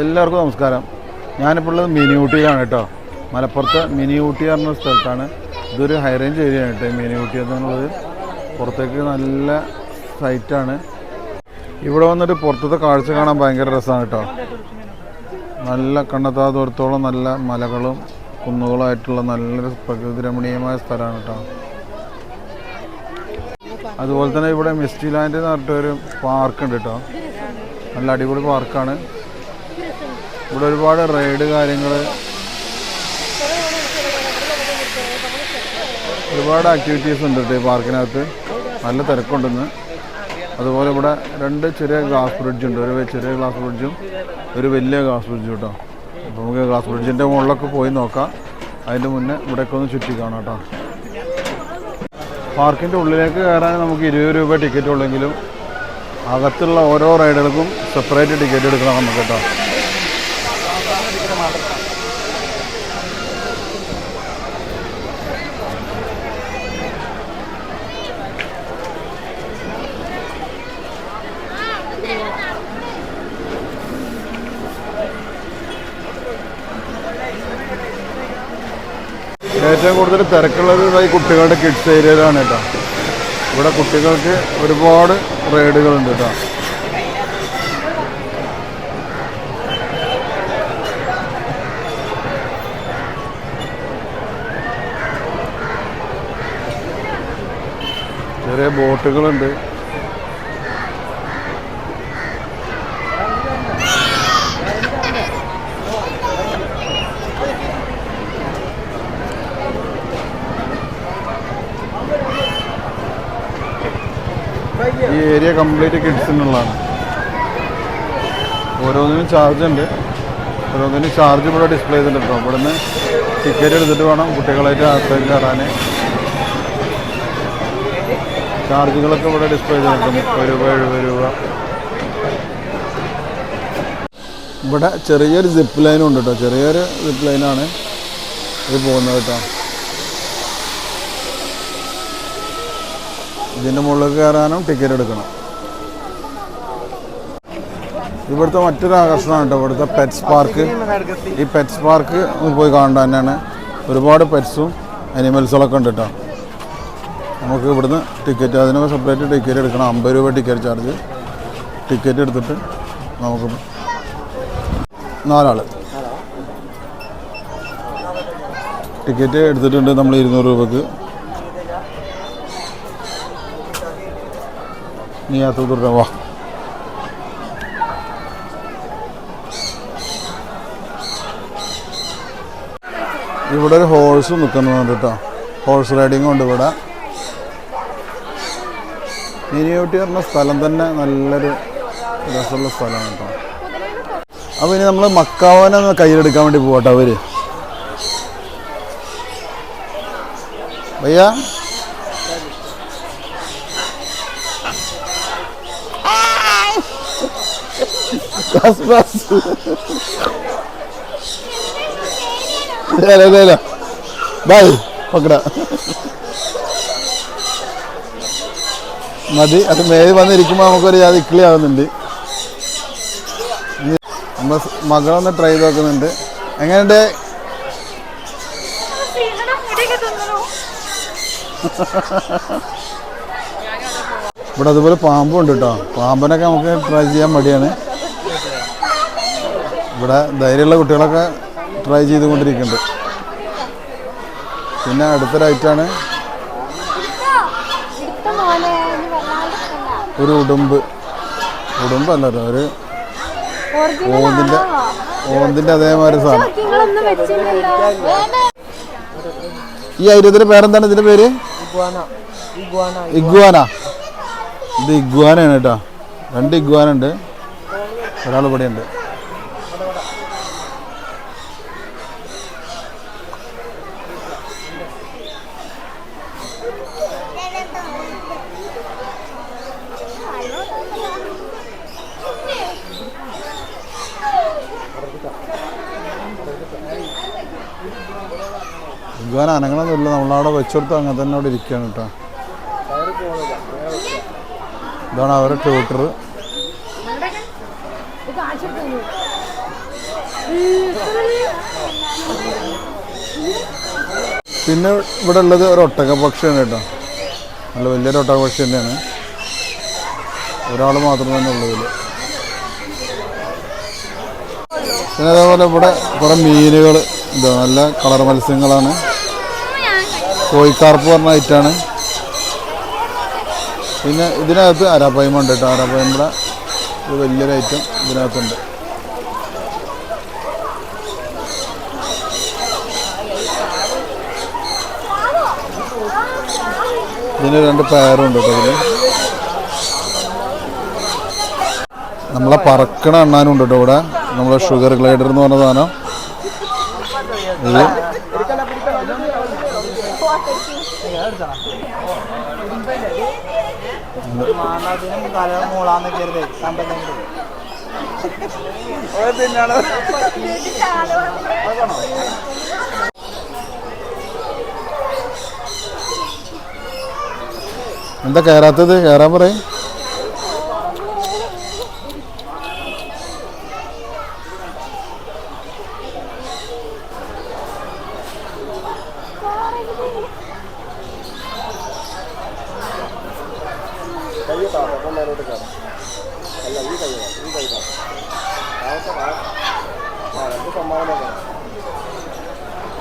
എല്ലാവർക്കും നമസ്കാരം. ഞാനിപ്പോൾ ഉള്ളത് മിനി ഊട്ടിയിലാണ് കേട്ടോ. മലപ്പുറത്ത് മിനി ഊട്ടി പറഞ്ഞ സ്ഥലത്താണ്. ഇതൊരു ഹൈ റേഞ്ച് ഏരിയ ആണ് കേട്ടോ മിനി ഊട്ടി എന്നുള്ളത് പുറത്തേക്ക് നല്ല സൈറ്റാണ് ഇവിടെ വന്നിട്ട് പുറത്തത്തെ കാഴ്ച കാണാൻ ഭയങ്കര രസമാണ് കേട്ടോ. നല്ല കണ്ടെത്താ ദൂരത്തോളം നല്ല മലകളും കുന്നുകളായിട്ടുള്ള നല്ലൊരു പ്രകൃതി രമണീയമായ സ്ഥലമാണ് കേട്ടോ. അതുപോലെ തന്നെ ഇവിടെ മിസ്റ്റി ലാൻഡ് എന്ന് പറഞ്ഞിട്ടൊരു പാർക്കുണ്ട് കേട്ടോ. നല്ല അടിപൊളി പാർക്കാണ് ഇവിടെ ഒരുപാട് റൈഡ് കാര്യങ്ങൾ ഒരുപാട് ആക്ടിവിറ്റീസ് ഉണ്ട് ഈ പാർക്കിനകത്ത്. നല്ല തിരക്കുണ്ടെന്ന്. അതുപോലെ ഇവിടെ രണ്ട് ചെറിയ ഗ്ലാസ് ബ്രിഡ്ജ് ഉണ്ട്. ഒരു ചെറിയ ഗ്ലാസ് ബ്രിഡ്ജും ഒരു വലിയ ഗ്ലാസ് ബ്രിഡ്ജും കേട്ടോ. അപ്പോൾ നമുക്ക് ഗ്ലാസ് ബ്രിഡ്ജിന്റെ മുകളിലൊക്കെ പോയി നോക്കാം. അതിന്റെ മുന്നേ ഇവിടെയൊക്കെ ഒന്ന് ചുറ്റി കാണാം കേട്ടോ. പാർക്കിന്റെ ഉള്ളിലേക്ക് കയറാൻ നമുക്ക് ഇരുപത് രൂപ ടിക്കറ്റ് ഉള്ളെങ്കിലും അകത്തുള്ള ഓരോ റൈഡുകൾക്കും സെപ്പറേറ്റ് ടിക്കറ്റ് എടുക്കണം നമുക്ക് കേട്ടോ. ഏറ്റവും കൂടുതൽ തിരക്കുള്ളത് ഈ കുട്ടികളുടെ കിഡ്സ് ഏരിയയിലാണ് കേട്ടോ. ഇവിടെ കുട്ടികൾക്ക് ഒരുപാട് റൈഡുകളുണ്ട് കേട്ടോ. ചെറിയ ബോട്ടുകളുണ്ട്. ഏരിയ കംപ്ലീറ്റ് കിഡ്സിനുള്ളതാണ്. ഓരോന്നിനും ചാർജ് ഉണ്ട്. ഓരോന്നിനും ചാർജ് ഇവിടെ ഡിസ്പ്ലേ ചെയ്തിട്ടുണ്ട്. ഇവിടെ നിന്ന് ടിക്കറ്റ് എടുത്തിട്ട് വേണം കുട്ടികളായിട്ട് അകത്തേക്ക് കയറാൻ. ചാർജുകളൊക്കെ ഇവിടെ ഡിസ്പ്ലേ ചെയ്തിട്ടുണ്ട്. മുപ്പത് രൂപ എഴുപത് രൂപ. ഇവിടെ ചെറിയൊരു സിപ്പ് ലൈനും ഉണ്ട് കേട്ടോ ചെറിയൊരു സിപ്പ് ലൈനാണ് ഇത് പോകുന്നത് കേട്ടോ ഇതിന്റെ മുകളിൽ കയറാനും ടിക്കറ്റ് എടുക്കണം. ഇവിടുത്തെ മറ്റൊരു ആകർഷണമാണ് കേട്ടോ ഇവിടുത്തെ പെറ്റ്സ് പാർക്ക് ഈ പെറ്റ്സ് പാർക്ക് പോയി കാണേണ്ട തന്നെയാണ്. ഒരുപാട് പെറ്റ്സും അനിമൽസുകളൊക്കെ ഉണ്ട് കേട്ടോ. നമുക്ക് ഇവിടുന്ന് ടിക്കറ്റ് അതിനൊക്കെ സെപ്പറേറ്റ് ടിക്കറ്റ് എടുക്കണം. അമ്പത് രൂപ ടിക്കറ്റ് ചാർജ് ടിക്കറ്റ് എടുത്തിട്ട് നമുക്ക് നാലാൾ ടിക്കറ്റ് എടുത്തിട്ടുണ്ട് നമ്മൾ ഇരുന്നൂറ് രൂപക്ക്. ആ തൂത്തുറ വാ. ഇവിടെ ഒരു ഹോഴ്സ് നിൽക്കുന്നുണ്ട് കേട്ടോ. ഹോഴ്സ് റൈഡിങ് ഉണ്ട് ഇവിടെ. മിനിയൂട്ടി പറഞ്ഞ സ്ഥലം തന്നെ നല്ലൊരു രസമുള്ള സ്ഥലമാണ് കേട്ടോ. അപ്പോൾ ഇനി നമ്മൾ മക്കാവനെ കയ്യിലെടുക്കാൻ വേണ്ടി പോകട്ടെ അവർ. ഭയ്യ Bas bas. ബായ് പക്കട മതി. അത് മേൽ വന്നിരിക്കുമ്പോൾ നമുക്കൊരു ജാതി ഇക്ലി ആവുന്നുണ്ട്. നമ്മൾ മകളൊന്ന് ട്രൈ ചെയ്ത് നോക്കുന്നുണ്ട്. എങ്ങനെയുണ്ട്? ഇവിടെ അതുപോലെ പാമ്പുണ്ട് കേട്ടോ. പാമ്പനൊക്കെ നമുക്ക് ട്രൈ ചെയ്യാൻ മടിയാണ്. ഇവിടെ ധൈര്യമുള്ള കുട്ടികളൊക്കെ ട്രൈ ചെയ്തുകൊണ്ടിരിക്കുന്നുണ്ട്. പിന്നെ അടുത്തൊരൈറ്റാണ് ഒരു ഉടുമ്പ്. ഉടുമ്പല്ല ഒരു ഓന്തിന്റെ ഓന്തിന്റെ അതേമാതിരി സാധനം. ഈ ഐരത്തിന്റെ പേരെന്താണ് ഇതിന്റെ പേര്? ഇഗ്വാന. ഇത് ഇഗ്വാനയാണ് കേട്ടോ. രണ്ട് ഇഗ്വാനുണ്ട്. ഒരാൾ ഇവിടെ ഉണ്ട് അനങ്ങണമെന്നില്ല നമ്മളവിടെ വെച്ചെടുത്ത് അങ്ങനെ തന്നെ അവിടെ ഇരിക്കുകയാണ് കേട്ടോ. ഇതാണ് അവരുടെ ട്യൂട്ടർ. പിന്നെ ഇവിടെ ഉള്ളത് ഒരു ഒട്ടക പക്ഷിയാണ് കേട്ടോ. നല്ല വലിയൊരു ഒട്ടക പക്ഷി തന്നെയാണ്. ഒരാൾ മാത്രം തന്നെ ഉള്ളതിൽ പിന്നെ അതേപോലെ ഇവിടെ കുറേ മീനുകൾ ഇതാ നല്ല കളർ മത്സ്യങ്ങളാണ്. കോഴിക്കാർപ്പ് പറഞ്ഞ ഐറ്റാണ്. പിന്നെ ഇതിനകത്ത് അരാപ്പയ്മ ഉണ്ട് കേട്ടോ. അരാപ്പയ്മയുടെ ഒരു വലിയൊരു ഐറ്റം ഇതിനകത്തുണ്ട്. ഇതിന് രണ്ട് പയറുണ്ട് കേട്ടോ ഇതിൽ നമ്മളെ പറക്കണ എണ്ണാനും ഉണ്ട് കേട്ടോ ഇവിടെ. നമ്മളെ ഷുഗർ ഗ്ലൈഡർ എന്ന് പറഞ്ഞ സാധനം. എന്താ കയറാത്തത് കയറാൻ പറയും.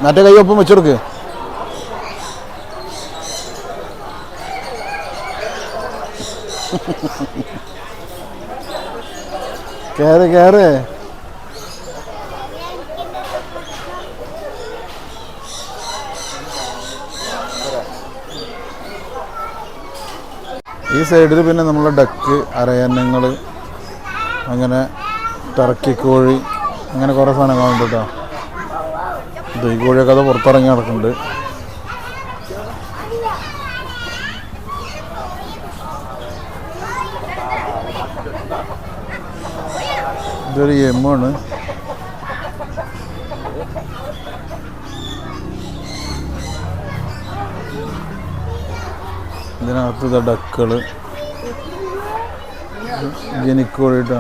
മറ്റേ കൈ ഒപ്പം വെച്ചെടുക്ക്. കയറ് കയറ് ഈ സൈഡിൽ പിന്നെ നമ്മളെ ഡക്ക് അരയന്നങ്ങൾ അങ്ങനെ ടർക്കി കോഴി അങ്ങനെ കുറേ സാധനങ്ങളുണ്ട് കേട്ടോ ഈ കോഴിയൊക്കെ അത് പുറത്തിറങ്ങി നടക്കുന്നുണ്ട്. ഇതൊരു എമ്മാണ്. ഇതിനകത്ത് ഇതാ ജനിക്കോഴി കേട്ടോ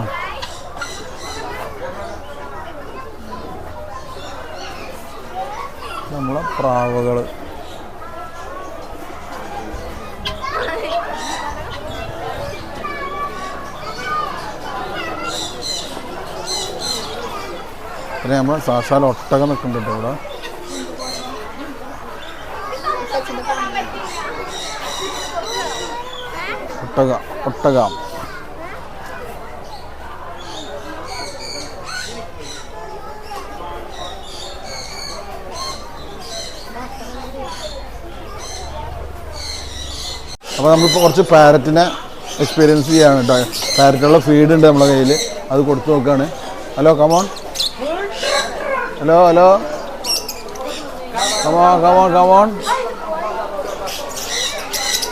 നമ്മളെ പ്രാവുകൾ പിന്നെ നമ്മൾ സാക്ഷാൽ ഒട്ടകം നിൽക്കുന്നുണ്ട് ഇവിടെ. ഒട്ടക ഒട്ടകം. അപ്പോൾ നമ്മളിപ്പോൾ കുറച്ച് പാരറ്റിനെ എക്സ്പീരിയൻസ് ചെയ്യാണ് കേട്ടോ പാരറ്റുള്ള ഫീഡ് ഉണ്ട് നമ്മളെ കയ്യിൽ അത് കൊടുത്തു നോക്കുകയാണ് hello come on hello hello come on come on come on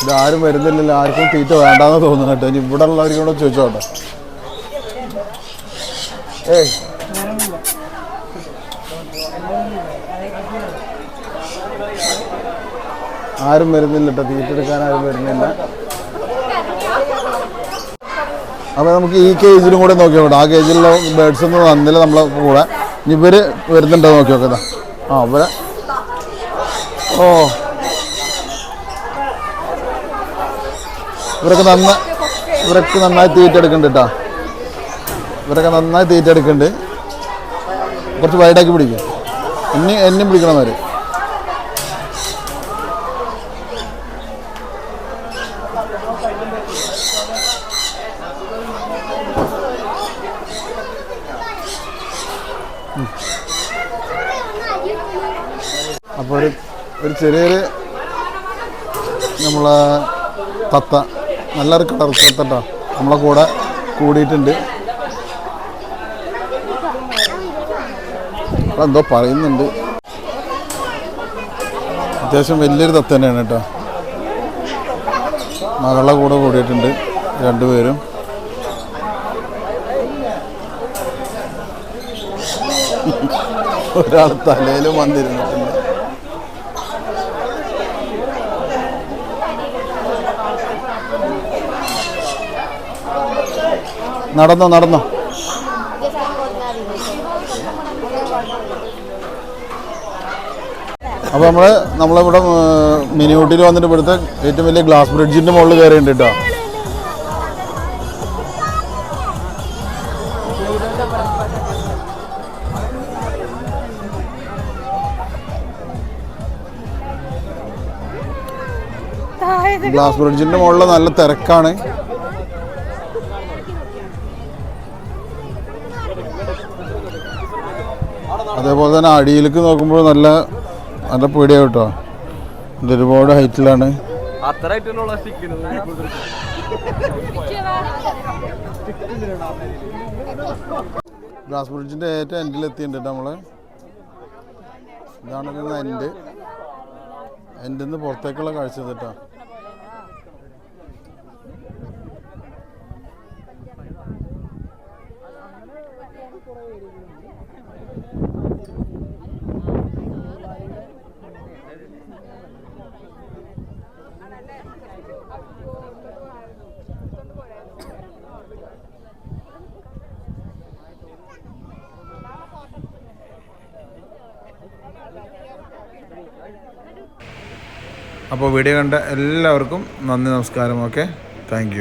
ഇതാരും വരുന്നില്ലല്ലോ. ആർക്കും തീറ്റ വേണ്ടാന്ന് തോന്നുന്നു കേട്ടോ. ഇനി ഇവിടെ ഉള്ളവരും കൂടെ ചോദിച്ചോട്ടെ. ഏയ്. ആരും വരുന്നില്ല കേട്ടോ. തീറ്റ എടുക്കാൻ ആരും വരുന്നില്ല. അപ്പോൾ നമുക്ക് ഈ കേജിലും കൂടെ നോക്കി നോക്കാം ആ കേജിലുള്ള ബേഡ്സ് ഒന്നും വന്നില്ല നമ്മളെ കൂടെ. ഇവർ വരുന്നുണ്ടോ നോക്കി നോക്കാം ആ ഇവരെ. ഓ. ഇവരൊക്കെ നന്ന ഇവരൊക്കെ നന്നായി തീറ്റ എടുക്കുന്നുണ്ട് ഇവരൊക്കെ നന്നായി തീറ്റ എടുക്കണ്ട് കുറച്ച് വൈഡാക്കി പിടിക്കും. എന്നെ എന്നെയും പിടിക്കണമാര് അപ്പോൾ ഒരു ഒരു ചെറിയൊരു നമ്മളെ തത്ത. നല്ലൊരു കളർ തത്തട്ടോ. നമ്മളെ കൂടെ കൂടിയിട്ടുണ്ട്. എന്തോ പറയുന്നുണ്ട്. അത്യാവശ്യം വലിയൊരു തത്ത തന്നെയാണ് കേട്ടോ. മകളുടെ കൂടെ കൂടിയിട്ടുണ്ട് രണ്ടുപേരും. ഒരാൾ തലയിലും വന്നിരുന്നിട്ടുണ്ട് നടന്നോ നടന്നോ. അപ്പോൾ നമ്മൾ നമ്മളിവിടെ മിനി ഊട്ടിയിൽ വന്നിട്ട് ഇവിടുത്തെ ഏറ്റവും വലിയ ഗ്ലാസ് ബ്രിഡ്ജിന്റെ മുകളിൽ കയറിയിട്ടുണ്ട് കേട്ടോ. ഗ്ലാസ് ബ്രിഡ്ജിന്റെ മുകളിൽ നല്ല തിരക്കാണ്. അതേപോലെ തന്നെ അടിയിലേക്ക് നോക്കുമ്പോൾ നല്ല നല്ല പേടിയാവും കേട്ടോ ഇത് ഒരുപാട് ഹൈറ്റിലാണ്. ഗ്ലാസ് ബ്രിഡ്ജിന്റെ ഏറ്റവും എൻഡിൽ എത്തിയിട്ടുണ്ട് നമ്മൾ ഇതാണ് എൻഡ് എൻഡിൽ നിന്ന് പുറത്തേക്കുള്ള കാഴ്ച കേട്ടോ അപ്പോൾ വീഡിയോ കണ്ട എല്ലാവർക്കും നന്ദി നമസ്കാരം. ഓക്കെ? താങ്ക്